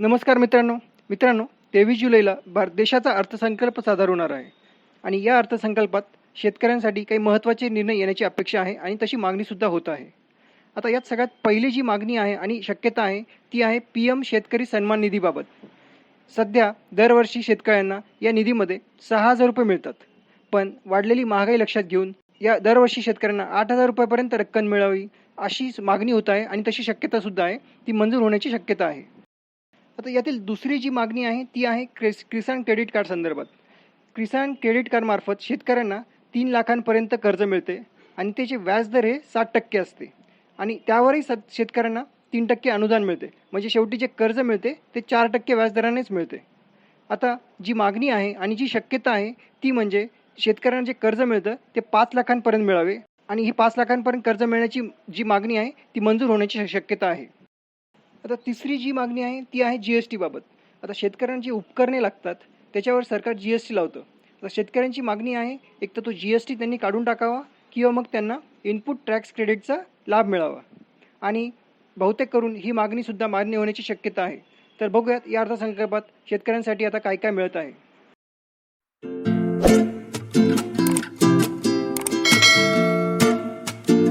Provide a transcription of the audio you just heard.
नमस्कार मित्रांनो. मित्रांनो तेवीस जुलैला भारत देशाचा अर्थसंकल्प सादर होणार आहे. आणि या अर्थसंकल्पात शेतकऱ्यांसाठी काही महत्त्वाचे निर्णय येण्याची अपेक्षा आहे आणि तशी मागणीसुद्धा होत आहे. आता यात सगळ्यात पहिली जी मागणी आहे आणि शक्यता आहे ती आहे पी एम शेतकरी सन्मान निधीबाबत. सध्या दरवर्षी शेतकऱ्यांना या निधीमध्ये सहा हजार रुपये मिळतात. पण वाढलेली महागाई लक्षात घेऊन या दरवर्षी शेतकऱ्यांना आठ हजार रुपयापर्यंत रक्कम मिळावी अशी मागणी होत आहे आणि तशी शक्यतासुद्धा आहे ती मंजूर होण्याची शक्यता आहे. आता यातील दुसरी जी मागणी आहे ती आहे क्रिस किसान क्रेडिट कार्ड संदर्भात. किसान क्रेडिट कार्डमार्फत शेतकऱ्यांना तीन लाखांपर्यंत कर्ज मिळते आणि त्याचे व्याजदर हे सात टक्के असते. आणि त्यावरही स शेतकऱ्यांना तीन टक्के अनुदान मिळते. म्हणजे शेवटी जे कर्ज मिळते ते चार टक्के व्याजदरानेच मिळते. आता जी मागणी आहे आणि जी शक्यता आहे ती म्हणजे शेतकऱ्यांना जे कर्ज मिळतं ते पाच लाखांपर्यंत मिळावे. आणि ही पाच लाखांपर्यंत कर्ज मिळण्याची जी मागणी आहे ती मंजूर होण्याची शक्यता आहे. आता तिसरी जी मागणी आहे ती आहे जी एस टीबाबत आता शेतकऱ्यांना जी उपकरणे लागतात त्याच्यावर सरकार जी एस टी लावतं. आता शेतकऱ्यांची मागणी आहे एक तर तो जी एस टी त्यांनी काढून टाकावा किंवा मग त्यांना इनपुट टॅक्स क्रेडिटचा लाभ मिळावा. आणि बहुतेक करून ही मागणीसुद्धा मान्य होण्याची शक्यता आहे. तर बघूयात या अर्थसंकल्पात शेतकऱ्यांसाठी आता काय काय मिळत आहे.